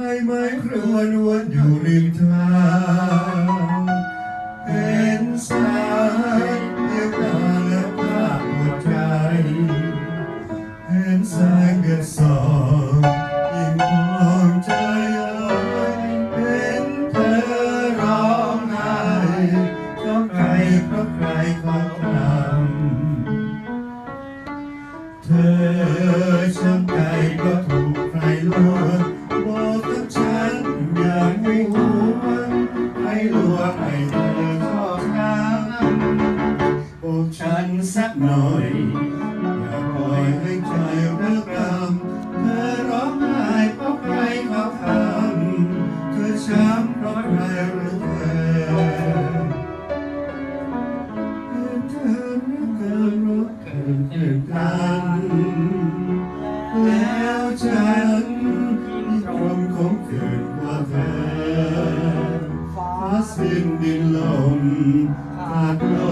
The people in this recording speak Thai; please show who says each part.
Speaker 1: ายไม้ครวนวนอยู่ริมทางเห็นสายเดียวตาและภาพหัวใจเห็นสายเดือดสองยิ่งมองใจอ่อนเห็นเธอร้องไห้เพราะใครเพราะใครเขาทำเธอช้ำใจเพราะ ให้ลวงให้เธอชอบช้ำบอกฉันสักหน่อย อย่าปล่อยให้ใจรักรำเธอร้องไห้เพราะใครเขาทำเธอช้ำเพราะใครหรือเธอเธอรักกันรักกันเกินกันแล้วฉัน สิ้นดินลมขาดลม